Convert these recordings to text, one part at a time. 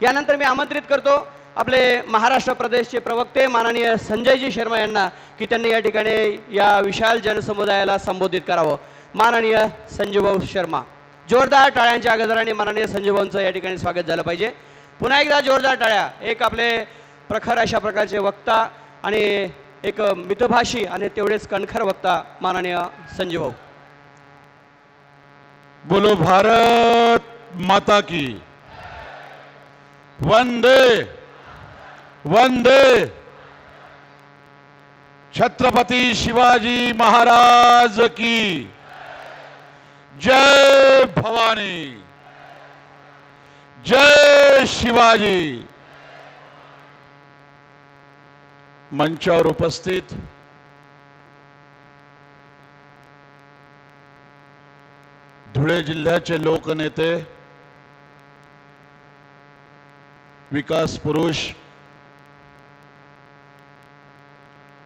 यानंतर मी आमंत्रित करतो आपले महाराष्ट्र प्रदेशचे प्रवक्ते माननीय संजयजी शर्मा यांना की त्यांनी या ठिकाणी या विशाल जनसमुदायाला संबोधित करावं. माननीय संजूभाऊ शर्मा जोरदार टाळ्यांच्या गजराने माननीय संजूभाऊंचं या ठिकाणी स्वागत झालं पाहिजे. पुन्हा एकदा जोरदार टाळ्या एक आपले प्रखर अशा प्रकारचे वक्ता आणि एक मितभाषी आणि तेवढेच कणखर वक्ता माननीय संजूभाऊ बोलो भारत माता की. वंदे वंदे. छत्रपती शिवाजी महाराज की जय भवानी जय शिवाजी. मंचावर उपस्थित धुळे जिल्ह्याचे लोकनेते विकास पुरुष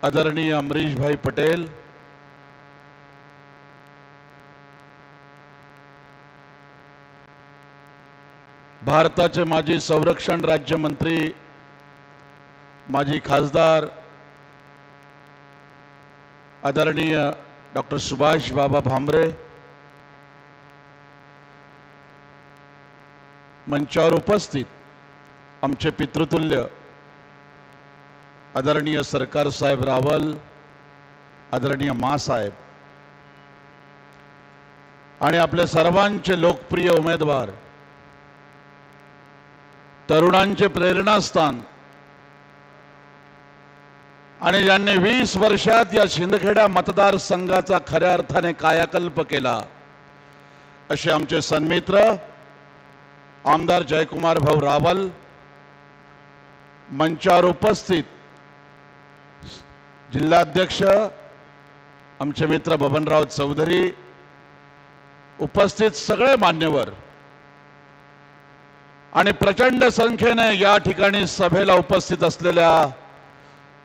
आदरणीय अमरीशभाई पटेल भारताचे माजी संरक्षण राज्यमंत्री माजी खासदार आदरणीय डॉक्टर सुभाष बाबा भामरे मंचावर उपस्थित आमचे पितृतुल्य आदरणीय सरकार साहेब रावल आदरणीय मासाहेब आणि आपल्या सर्वांचे लोकप्रिय उमेदवार तरुणांचे प्रेरणास्थान आणि ज्यांनी वीस वर्षात या शिंदखेडा मतदारसंघाचा खऱ्या अर्थाने कायाकल्प केला असे आमचे सन्मित्र आमदार जयकुमार भाऊ रावल मंचावर उपस्थित जिल्हाध्यक्ष आमचे मित्र बबनराव चौधरी उपस्थित सगळे मान्यवर आणि प्रचंड संख्येने या ठिकाणी सभेला उपस्थित असलेल्या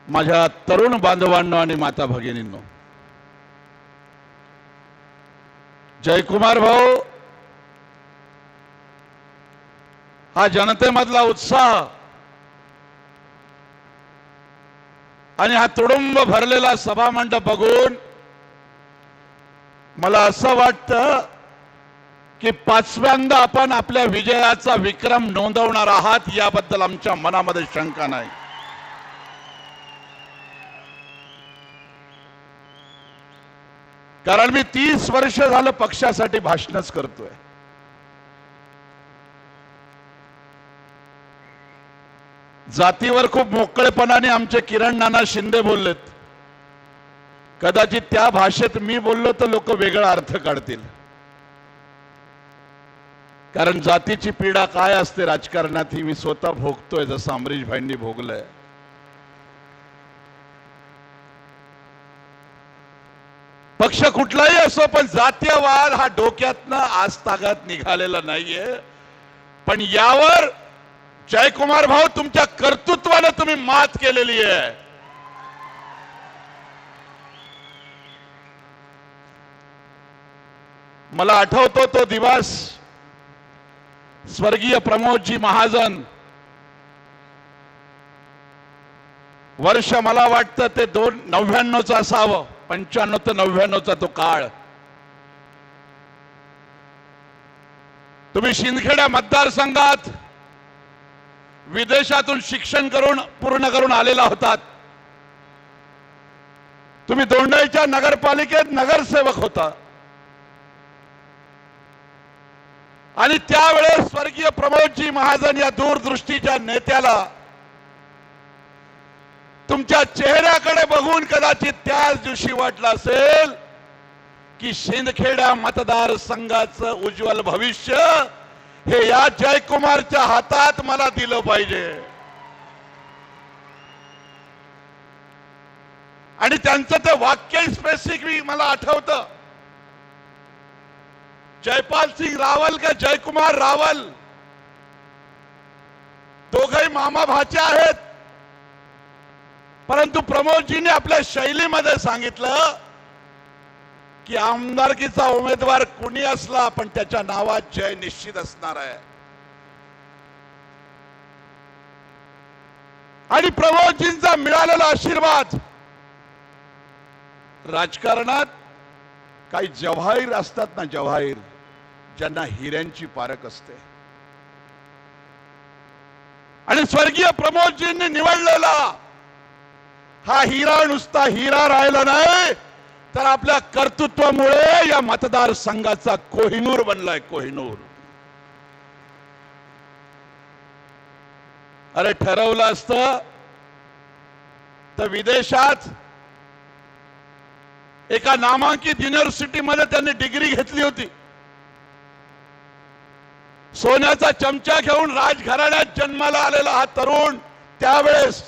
माझ्या तरुण बांधवांनो आणि माता भगिनींनो. जयकुमार भाऊ हा जनतेमधला उत्साह आणि हा तुडुंब भरलेला सभामंडप बघून मला असं वाटतं की पाचव्यांदा आपण आपल्या विजयाचा विक्रम नोंदवणार आहात याबद्दल आमच्या मनामध्ये शंका नाही. कारण मी तीस वर्ष झालं पक्षासाठी भाषणच करतोय. जातीवर खूप मोकळेपणाने आमचे किरण नाना शिंदे बोललेत. कदाचित त्या भाषेत मी बोललो तर लोक वेगळा अर्थ काढतील. कारण जातीची पीडा काय असते राजकारणात ही मी स्वतः भोगतोय जसं अमरीश भाईंनी भोगलंय. पक्ष कुठलाही असो पण जातीयवाद हा डोक्यातनं आज तागात निघालेला नाहीये. पण यावर जयकुमार भाऊ तुमच्या कर्तृत्वानं तुम्ही मात केलेली आहे. मला आठवतो तो दिवस स्वर्गीय प्रमोदजी महाजन. वर्ष मला वाटतं ते दोन नव्याण्णवचं असावं पंच्याण्णव ते नव्याण्णवचा तो काळ. तुम्ही शिंदखेडा मतदारसंघात विदेशातून शिक्षण करून पूर्ण करून आलेला होतात. तुम्ही दोंडाईच्या नगरपालिकेत नगरसेवक होता. आणि त्यावेळेस स्वर्गीय प्रमोदजी महाजन या दूरदृष्टीच्या नेत्याला तुमच्या चेहऱ्याकडे बघून कदाचित त्याच दिवशी वाटलं असेल की शिंदखेडा मतदारसंघाचं उज्ज्वल भविष्य हे या जयकुमारच्या हातात मला दिलं पाहिजे. आणि त्यांचं ते वाक्य स्पेसिफिक मला आठवत. जयपाल सिंग रावल का जयकुमार रावल? दोघही मामा भाचे आहेत. परंतु प्रमोदजीने आपल्या शैलीमध्ये सांगितलं की आमदारकीचा उमेदवार कुणी असला पण त्याच्या नावात जय निश्चित असणार आहे. आणि प्रमोदजींचा मिळालेला आशीर्वाद. राजकारणात काही जवाहीर असतात ना जवाहीर ज्यांना हिऱ्यांची पारख असते. आणि स्वर्गीय प्रमोदजींनी निवडलेला हा हिरा नुसता हिरा राहिला नाही. तर आपल्या कर्तृत्वामुळे या मतदारसंघाचा कोहिनूर बनलाय कोहिनूर. अरे ठरवलं असतं तर विदेशात एका नामांकित युनिव्हर्सिटीमध्ये त्यांनी डिग्री घेतली होती. सोन्याचा चमचा घेऊन राजघराण्यात जन्माला आलेला हा तरुण त्यावेळेस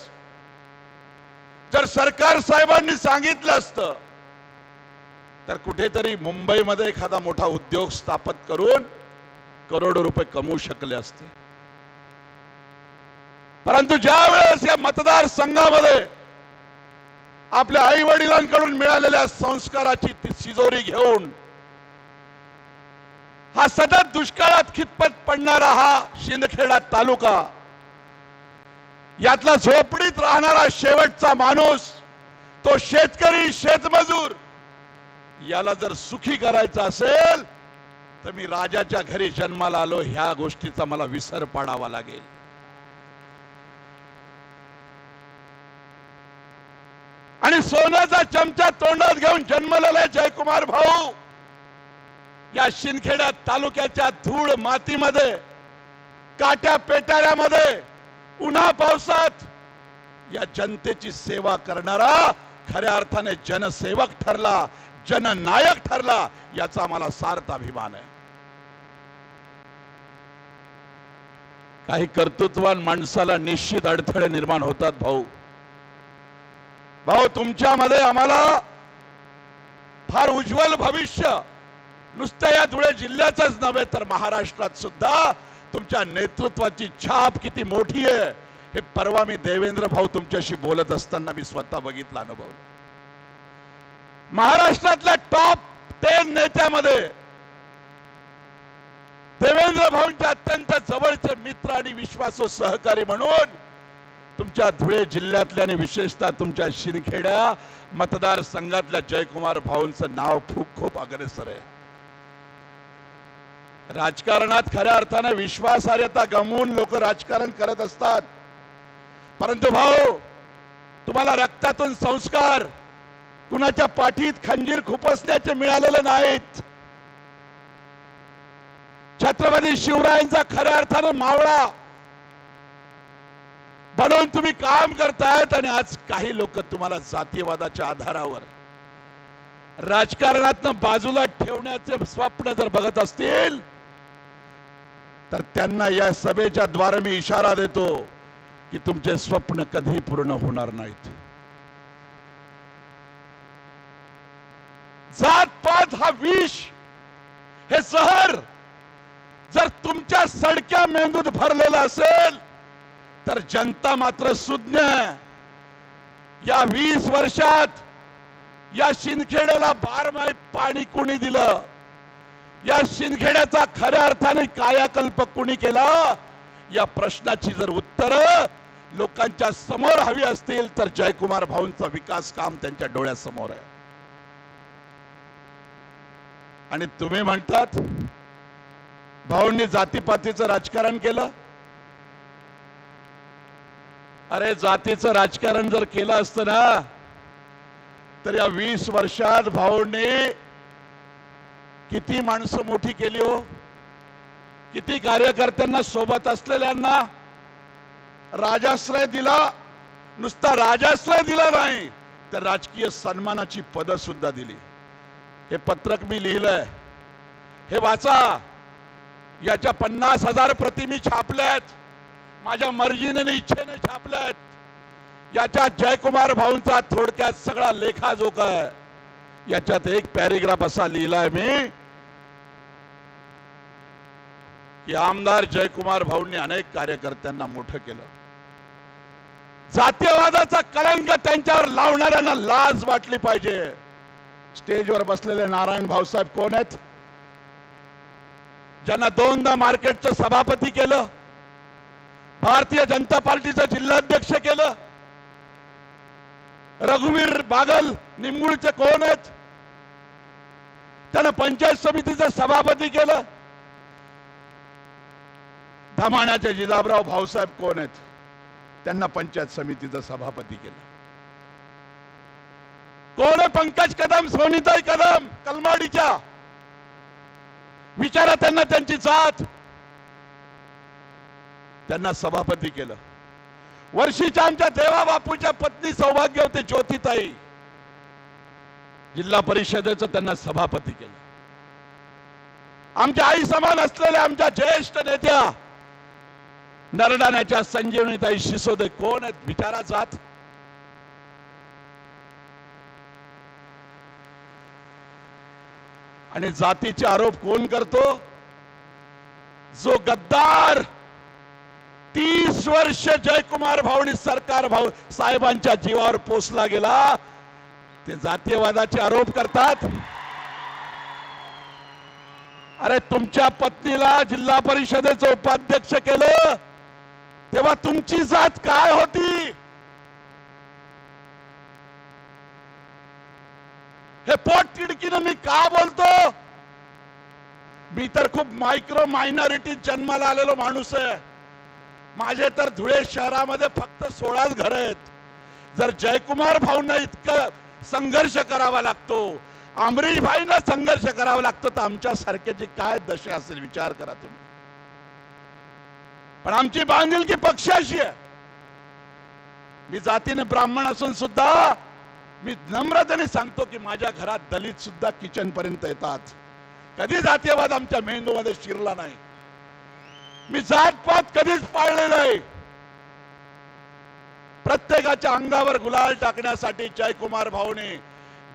जर सरकार साहेबांनी सांगितलं असतं तर कुठेतरी मुंबईमध्ये एखादा मोठा उद्योग स्थापित करून करोडो रुपये कमवू शकले असते. परंतु ज्या वेळेस या मतदारसंघामध्ये आपल्या आई वडिलांकडून मिळालेल्या संस्काराची ती शिजोरी घेऊन हा सतत दुष्काळात खितपत पडणारा हा शिंदखेडा तालुका यातला झोपडीत राहणारा शेवटचा माणूस तो शेतकरी शेतमजूर याला जर सुखी करायचं असेल तर मी राजाच्या घरी जन्माला आलो ह्या गोष्टीचा मला विसर पाडावा लागेल. आणि सोन्याचा चमचा तोंडात घेऊन जन्मलेला जयकुमार भाऊ या शिंदखेडा तालुक्याच्या धूळ मातीमध्ये काट्या पेटाऱ्यामध्ये उन्हा पावसात या जनतेची सेवा करणारा खऱ्या अर्थाने जनसेवक ठरला जननायक ठरला याचा मला सार्थ अभिमान आहे. काही कर्तृत्वान माणसाला निश्चित अडथळे निर्माण होतात भाऊ. भाऊ तुमच्यामध्ये आम्हाला फार उज्ज्वल भविष्य. नुसत्या या धुळे जिल्ह्याचंच नव्हे तर महाराष्ट्रात सुद्धा तुमच्या नेतृत्वाची छाप किती मोठी आहे हे परवा मी देवेंद्र भाऊ तुमच्याशी बोलत असताना मी स्वतः बघितलं अनुभव महाराष्ट्रातल्या टॉप टेन नेत्यामध्ये देवेंद्र भाऊंचे अत्यंत जवळचे मित्र आणि विश्वासू सहकारी म्हणून तुमच्या धुळे जिल्ह्यातल्या आणि विशेषतः तुमच्या शिरखेड्या मतदारसंघातल्या जयकुमार भाऊंचं नाव खूप खूप अग्रेसर आहे. राजकारणात खऱ्या अर्थानं विश्वासार्हता गमवून लोक राजकारण करत असतात. परंतु भाऊ तुम्हाला रक्तातून संस्कार कुणाच्या पाठीत खंजीर खुपसण्याचे मिळालेले नाहीत. छत्रपती शिवरायांचा खऱ्या अर्थानं मावळा. बनवून तुम्ही काम करतायत आणि आज काही लोक तुम्हाला जातीवादाच्या आधारावर राजकारणात बाजूला ठेवण्याचे स्वप्न जर बघत असतील तर त्यांना या सभेच्या द्वारे मी इशारा देतो की तुमचे स्वप्न कधी पूर्ण होणार नाहीत. जात पात हा विष हे जहर जर तुमच्या सडक्या मेंदूत भरलेला असेल तर जनता मात्र सुज्ञ या वीस वर्षात या शिंदखेड्याला बारमाही पाणी कुणी दिलं? या शिंदखेड्याचा खऱ्या अर्थाने कायाकल्प कुणी केला? या प्रश्नाची जर उत्तर लोकांच्या समोर हवी असतील तर जयकुमार भाऊंचा विकास काम त्यांच्या डोळ्यासमोर आहे. आणि तुम्ही म्हणतात भाऊंनी जातीपातीचं राजकारण केलं? अरे जातीचं राजकारण जर केलं असतं ना तर या वीस वर्षात भाऊंनी किती माणसं मोठी केली हो? किती कार्यकर्त्यांना सोबत असलेल्यांना राजाश्रय दिला? नुसता राजाश्रय दिला नाही तर राजकीय सन्मानाची पद सुद्धा दिली. हे पत्रक मी लिहिलंय. हे वाचा. याच्या पन्नास हजार प्रति मी छापल्यात माझ्या मर्जीने इच्छेने छापल्यात याच्यात जयकुमार भाऊंचा थोडक्यात सगळा लेखाजोखा आहे. याच्यात एक पॅरेग्राफ असा लिहिलाय मी. की आमदार जयकुमार भाऊंनी अनेक कार्यकर्त्यांना मोठं केलं. जातीयवादाचा कलंक त्यांच्यावर लावणाऱ्यांना लाज वाटली पाहिजे. स्टेजवर बसलेले नारायण भाऊसाहेब कोण आहेत? ज्यांना दोनदा मार्केटचं सभापती केलं भारतीय जनता पार्टीचं जिल्हाध्यक्ष केलं रघुवीर बागल निंबुळचे कोण आहेत? त्यानं पंचायत समितीचं सभापती केलं. धमाण्याचे जिजाबराव भाऊसाहेब कोण आहेत? त्यांना पंचायत समितीचं सभापती केलं. कोण पंकज कदम सोनीताई कदम कलमाडीच्या? विचारा त्यांना त्यांची जात. त्यांना सभापती केलं. वर्षीच्या आमच्या देवा बापूच्या पत्नी सौभाग्य होते ज्योतिताई. जिल्हा परिषदेचं त्यांना सभापती केलं. आमच्या आई समान असलेल्या आमच्या ज्येष्ठ नेत्या नरडाण्याच्या संजीवनीताई शिसोदे कोण आहेत? विचारा जात. आणि जातीचे आरोप कोण करतो? जो गद्दार तीस वर्ष जयकुमार भावनी सरकार भाऊ साहेबांच्या जीवावर पोचला गेला ते जातीयवादाचे आरोप करतात. अरे तुमच्या पत्नीला जिल्हा परिषदेचं उपाध्यक्ष केलं तेव्हा तुमची जात काय होती? हे पोट तिडकीनं मी का बोलतो? मी तर खूप मायक्रो मायनॉरिटी जन्माला आलेलो माणूस आहे. माझे तर धुळे शहरामध्ये फक्त सोळाच घर आहेत. जर जयकुमार भाऊंना इतकं संघर्ष करावा लागतो अमरीश भाईंना संघर्ष करावा लागतो तर आमच्या सारख्याची काय दशा असेल विचार करा तुम्ही. पण आमची बांधिलकी पक्षाशी आहे. मी जातीने ब्राह्मण असून सुद्धा मी नम्रतेने सांगतो की माझ्या घरात दलित सुद्धा किचन पर्यंत येतात. कधी जातीयवाद आमच्या मेंदूमध्ये शिरला नाही. मी जातपात कधीच पाळले नाही. प्रत्येकाच्या अंगावर गुलाल टाकण्यासाठी जयकुमार भाऊने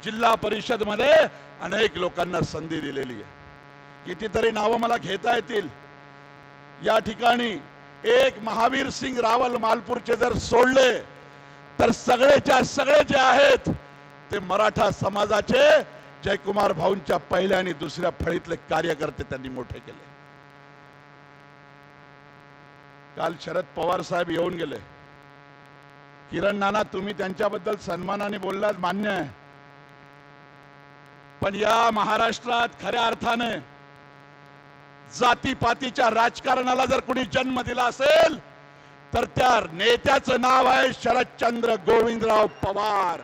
जिल्हा परिषदमध्ये अनेक लोकांना संधी दिलेली आहे. कितीतरी नावं मला घेता येतील. या ठिकाणी एक महावीर सिंग रावल मालपूरचे जर सोडले तर सगळेच्या सगळे जे आहेत ते मराठा समाजाचे जयकुमार भाऊंच्या पहिल्या आणि दुसऱ्या फळीतले कार्यकर्ते त्यांनी मोठे केले. काल शरद पवार साहेब येऊन गेले. किरण नाना तुम्ही त्यांच्याबद्दल सन्मानाने बोललात मान्य आहे. पण या महाराष्ट्रात खऱ्या अर्थाने जातीपातीच्या राजकारणाला जर कुणी जन्म दिला असेल तर त्या नेत्याचं नाव आहे शरदचंद्र गोविंदराव पवार.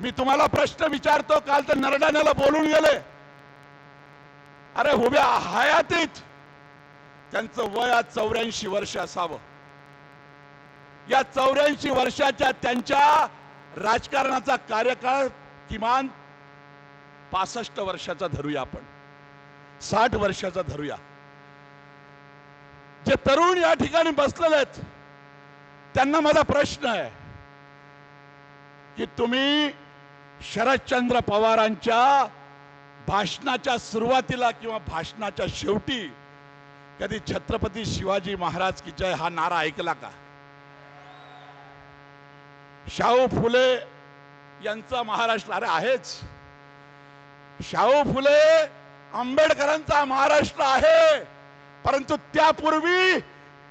मी तुम्हाला प्रश्न विचारतो काल तर नरडाण्याला बोलून गेले. अरे उभ्या हयातीत त्यांचं वय आज चौऱ्याऐंशी वर्ष असावं. या चौऱ्याऐंशी वर्षाच्या त्यांच्या राजकारणाचा कार्यकाळ किमान पासष्ट वर्षाचा धरूया आपण. साठ वर्षाचा धरूया. जे तरुण या ठिकाणी बसलेले आहेत त्यांना माझा प्रश्न आहे की तुम्ही शरदचंद्र पवारांच्या भाषणाच्या सुरुवातीला किंवा भाषणाच्या शेवटी कधी छत्रपती शिवाजी महाराज की जय हा नारा ऐकला का? शाहू फुले यांचा महाराष्ट्र अरे आहेच. शाहू फुले आंबेडकरांचा महाराष्ट्र आहे. परंतु त्यापूर्वी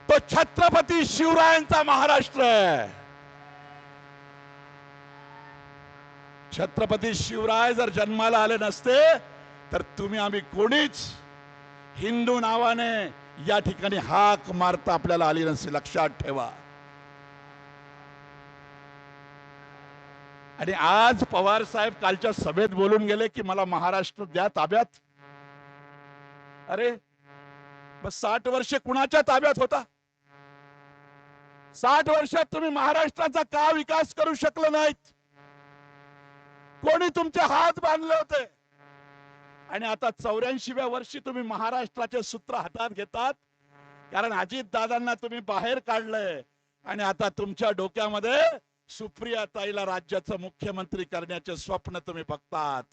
तो छत्रपती शिवरायांचा महाराष्ट्र आहे. छत्रपती शिवराय जर जन्माला आले नसते तर तुम्ही आम्ही कोणीच हिंदू नावाने या ठिकाणी हाक मारता आपल्याला आली नसते. लक्षात ठेवा. आणि आज पवार साहेब कालच्या सभेत बोलून गेले की मला महाराष्ट्र द्या ताब्यात. अरे साठ वर्ष कुणाच्या ताब्यात होता? साठ वर्षात तुम्ही महाराष्ट्राचा का विकास करू शकलो नाहीत? कोणी तुमचे हात बांधले होते? आणि आता चौऱ्याऐंशीव्या वर्षी तुम्ही महाराष्ट्राचे सूत्र हातात घेतात? कारण अजित दादांना तुम्ही बाहेर काढलंय. आणि आता तुमच्या डोक्यामध्ये सुप्रिया ताईला राज्याचं मुख्यमंत्री करण्याचे स्वप्न तुम्ही बघतात.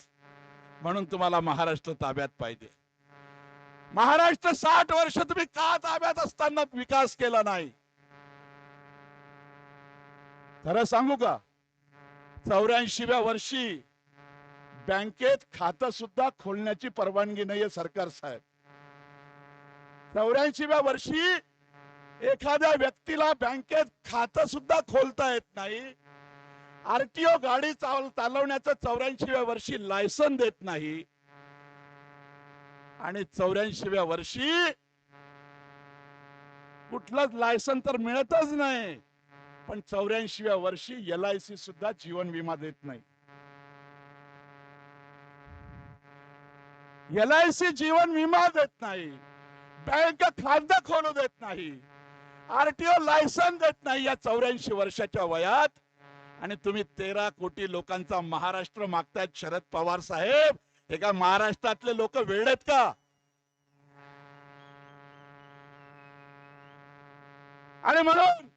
म्हणून तुम्हाला महाराष्ट्र ताब्यात पाहिजे. महाराष्ट्र साठ वर्ष तुम्ही का ताब्यात असताना विकास केला नाही? खरं सांगू का? चौऱ्याऐंशीव्या वर्षी बँकेत खातं सुद्धा खोलण्याची परवानगी नाहीये सरकार साहेब. चौऱ्याऐंशीव्या वर्षी एखाद्या व्यक्तीला बँकेत खातं सुद्धा खोलता येत नाही. आरटीओ गाडी चाल चालवण्याचं चौऱ्याऐंशीव्या वर्षी लायसन देत नाही. आणि चौऱ्याऐंशीव्या वर्षी कुठलंच लायसन तर मिळतच नाही. पण चौऱ्याऐंशीव्या वर्षी एल आय सी सुद्धा जीवन विमा देत नाही. एल आय सी जीवन विमा देत नाही. बँक खातं खोलू देत नाही. आरटीओ लायसन देत नाही या चौऱ्याऐंशी वर्षाच्या वयात. आणि तुम्ही तेरा कोटी लोकांचा महाराष्ट्र मागतायत शरद पवार साहेब. हे का महाराष्ट्रातले लोक वेळेत का? आणि म्हणून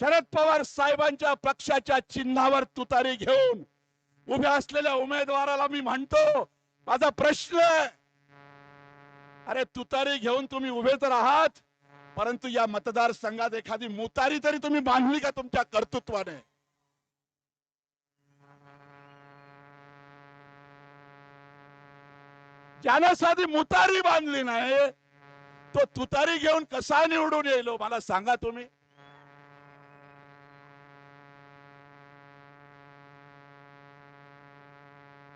शरद पवार साहेबांच्या पक्षाच्या चिन्हावर तुतारी घेऊन उभ्या असलेल्या उमेदवाराला मी म्हणतो माझा प्रश्न आहे. अरे तुतारी घेऊन तुम्ही उभे तर आहात. परंतु या मतदारसंघात एखादी मुतारी तरी तुम्ही बांधली का तुमच्या कर्तृत्वाने? ज्यानं साधी मुतारी बांधली नाही तो तुतारी घेऊन कसा निवडून येईल हो मला सांगा तुम्ही.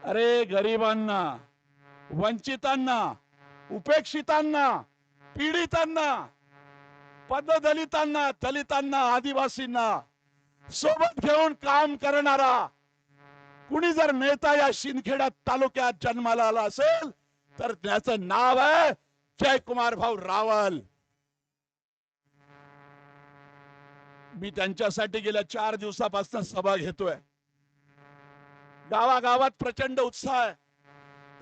अरे गरिबांना वंचितांना उपेक्षितांना पीडितांना पददलितांना दलितांना आदिवासींना सोबत घेऊन काम करणारा कुणी जर नेता या शिंदखेडा तालुक्यात जन्माला आला असेल तर त्याचं नाव आहे जयकुमार भाऊ रावल. मी त्यांच्यासाठी गेल्या चार दिवसापासून सभा घेतोय. गावागावात प्रचंड उत्साह आहे.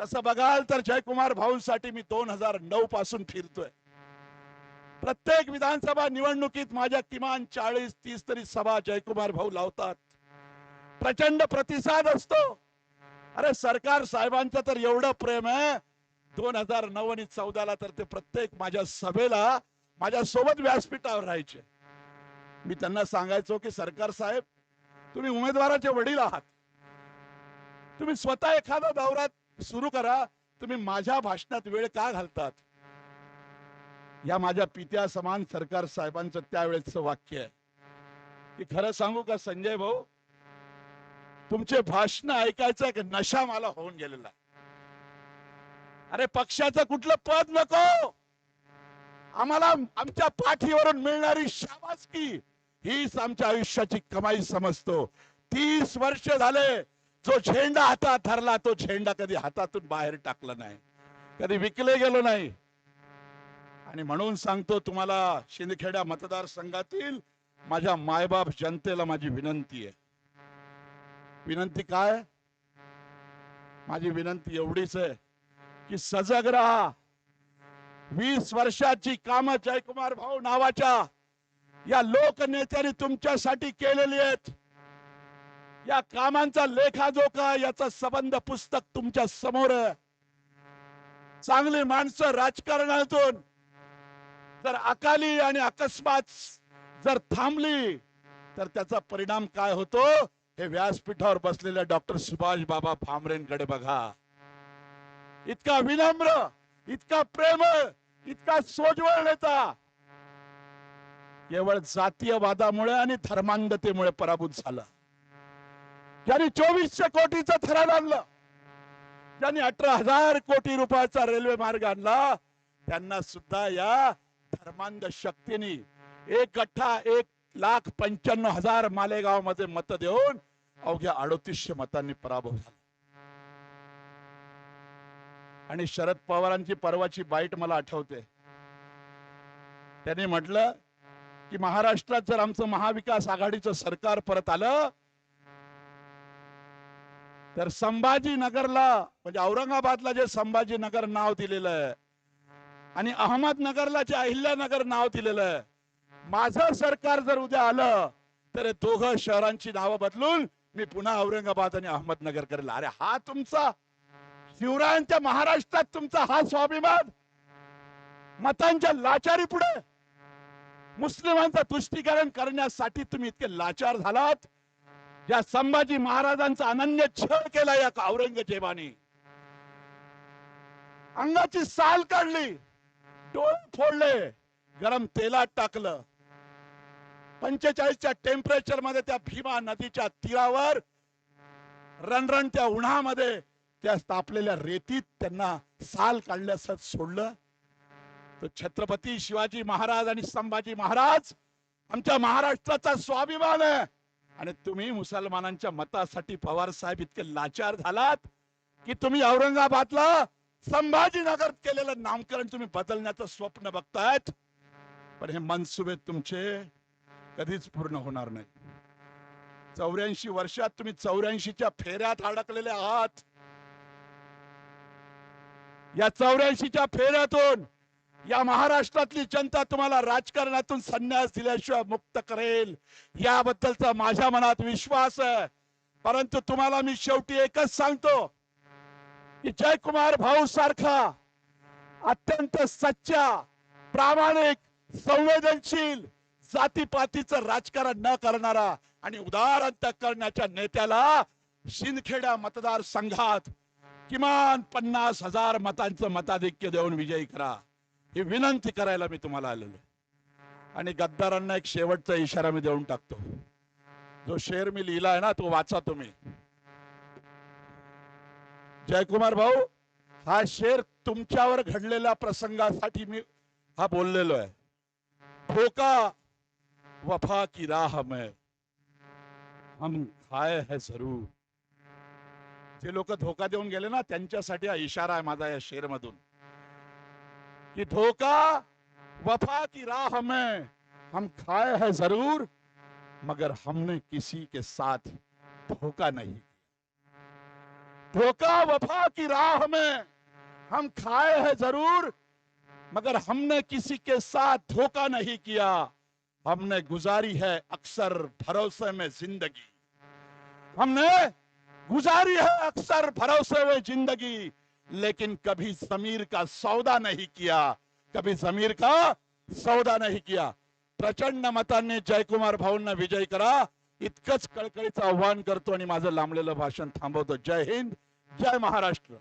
तसं बघाल तर जयकुमार भाऊंसाठी मी दोन हजार नऊ पासून फिरतोय. प्रत्येक विधानसभा निवडणुकीत माझ्या किमान चाळीस तीस तरी सभा जयकुमार भाऊ लावतात. प्रचंड प्रतिसाद असतो. अरे सरकार साहेबांचं तर एवढं प्रेम आहे. दोन हजार नऊ आणि चौदाला तर ते प्रत्येक माझ्या सभेला माझ्या सोबत व्यासपीठावर राहायचे. मी त्यांना सांगायचो की सरकार साहेब तुम्ही उमेदवाराचे वडील आहात. तुम्ही स्वतः एखादा दौरा सुरू करा. तुम्ही माझ्या भाषणात वेळ का घालतात? या माझ्या पित्या समान सरकार साहेबांचं त्यावेळेच वाक्य आहे. की खरं सांगू का संजय भाऊ? तुमचे भाषण ऐकायचं एक नशा मला होऊन गेलेला अरे पक्षाचं कुठलं पद नको? आम्हाला आमच्या पाठीवरून मिळणारी शाबासकी हीच आमच्या आयुष्याची कमाई समजतो. तीस वर्ष झाले जो झेंडा हातात धरला तो झेंडा कधी हातातून बाहेर टाकला नाही. कधी विकले गेलो नाही. आणि म्हणून सांगतो तुम्हाला शिंदखेडा मतदारसंघातील माझ्या मायबाप जनतेला माझी विनंती आहे. विनंती काय? माझी विनंती एवढीच आहे की सजग राहा. वीस वर्षाची काम जयकुमार भाऊ नावाच्या या लोकनेत्याने तुमच्यासाठी केलेली आहेत. या कामांचा लेखाजोखा याचा संबंध पुस्तक तुमच्यासमोर आहे. चांगली माणसं राजकारणातून जर अकाली आणि अकस्मात जर थांबली तर त्याचा परिणाम काय होतो? हे व्यासपीठावर बसलेल्या डॉक्टर सुभाष बाबा भामरेंकडे बघा. इतका विनम्र इतका प्रेमळ इतका सोजवळ नेता. केवळ जातीयवादामुळे आणि धर्मांधतेमुळे पराभूत झाला. ज्यांनी चोवीसशे कोटीचं थरार आणलं ज्यांनी अठरा हजार कोटी रुपयाचा रेल्वे मार्ग आणला त्यांना सुद्धा या धर्मांध शक्तीने एक गठ्ठा एक लाख पंच्याण्णव हजार मालेगावमध्ये मत देऊन अवघ्या अडोतीसशे मतांनी पराभव झाला. आणि शरद पवारांची परवाची बाईट मला आठवते. त्यांनी म्हटलं की महाराष्ट्रात जर आमचं महाविकास आघाडीचं सरकार परत आलं तर संभाजीनगरला म्हणजे औरंगाबादला जे संभाजीनगर नाव दिलेलं आहे आणि अहमदनगरला जे अहिल्यानगर नाव दिलेलं आहे माझं सरकार जर उद्या आलं तर दोघं शहरांची नावं बदलून मी पुन्हा औरंगाबाद आणि अहमदनगर करेल. अरे हा तुमचा शिवरायांच्या महाराष्ट्रात तुमचा हा स्वाभिमान. मतांच्या लाचारी पुढे. मुस्लिमांचं तुष्टीकरण करण्यासाठी तुम्ही इतके लाचार झालात. या संभाजी महाराजांचा अनन्य छळ केला या औरंगजेबाने. अंगाची साल काढली. डोळे फोडले. गरम तेलात टाकलं. पंचेचाळीसच्या टेम्परेचरमध्ये त्या भीमा नदीच्या तीरावर रणरणत्या उन्हामध्ये त्या तापलेल्या रेतीत त्यांना साल काढल्यास सोडलं. तर छत्रपती शिवाजी महाराज आणि संभाजी महाराज आमच्या महाराष्ट्राचा स्वाभिमान आहे. आणि तुम्ही मुसलमानांच्या मतासाठी पवार साहेब इतके लाचार झालात की तुम्ही औरंगाबादला संभाजीनगर केलेलं नामकरण तुम्ही बदलण्याचं स्वप्न बघतायत. पण हे मनसुबे तुमचे कधीच पूर्ण होणार नाही. चौऱ्याऐंशी वर्षात तुम्ही चौऱ्याऐंशीच्या फेऱ्यात अडकलेले आहात. या चौऱ्याऐंशीच्या फेऱ्यातून या महाराष्ट्रातली जनता तुम्हाला राजकारणातून संन्यास दिल्याशिवाय मुक्त करेल. याबद्दलचा माझ्या मनात विश्वास आहे. परंतु तुम्हाला मी शेवटी एकच सांगतो. की जयकुमार भाऊ सारखा अत्यंत सच्चा प्रामाणिक संवेदनशील जातीपातीचं राजकारण न करणारा आणि उदार अंतकरणाच्या नेत्याला शिंदखेडा मतदारसंघात किमान पन्नास हजार मतांचं मताधिक्य देऊन विजयी करा. ही विनंती करायला मी तुम्हाला आलेलो आणि गद्दारांना एक शेवटचा इशारा मी देऊन टाकतो. जो शेर मी लिहिला आहे ना तो वाचा तुम्ही. जयकुमार भाऊ हा शेर तुमच्यावर घडलेल्या प्रसंगासाठी मी हा बोललेलो आहे. धोका वफा की राह में हम खाय है जरूर. जे लोक धोका देऊन गेले ना त्यांच्यासाठी हा इशारा आहे माझा या शेर मधून कि धोका वफा की राह में हम खाए है जरूर मगर हमने किसी के साथ धोखा नहीं धोखा वफा की राह में हम खाए हैं ज़रूर, मगर हमने किसी के साथ धोखा नहीं किया। हमने गुजारी है अक्सर भरोसे में ज़िंदगी। हमने गुजारी है अक्सर भरोसे में ज़िंदगी, लेकिन कभी जमीर का सौदा नहीं किया। कभी जमीर का सौदा नहीं किया। प्रचंड मतान ने जय कुमार जयकुमार ने विजय करा इतकंच कळकळीचं आव्हान करतो आणि माझं लांबलेलं भाषण थांबवतो. जय हिंद जय महाराष्ट्र.